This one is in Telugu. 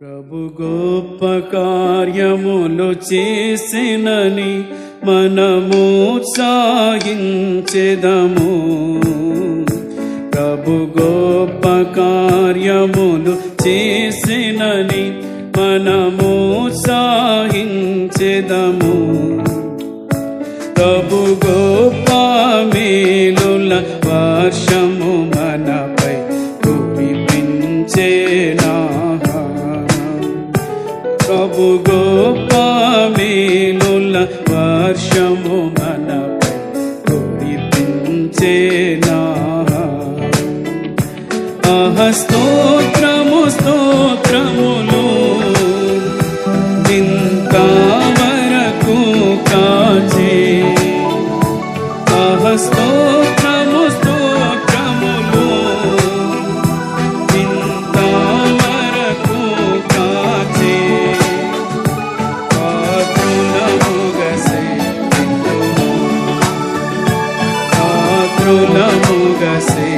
ప్రభు గొప్ప కార్యములు చేసినని మనము సాగించెదము. ప్రభు గొప్ప కార్యములు చేసినని మనము సాగించెదము. ప్రభు గొప్ప మేలుల వర్షము మనపై కురిపించేనా ప్రభు గొప్ప మేలుల వర్షము మనపై కురిపించేనా ఆహ స్తోత్రము స్తోత్రములు. ఇంత వరకు కాచి. ఆహ స్తోత్రము కరుణముగసే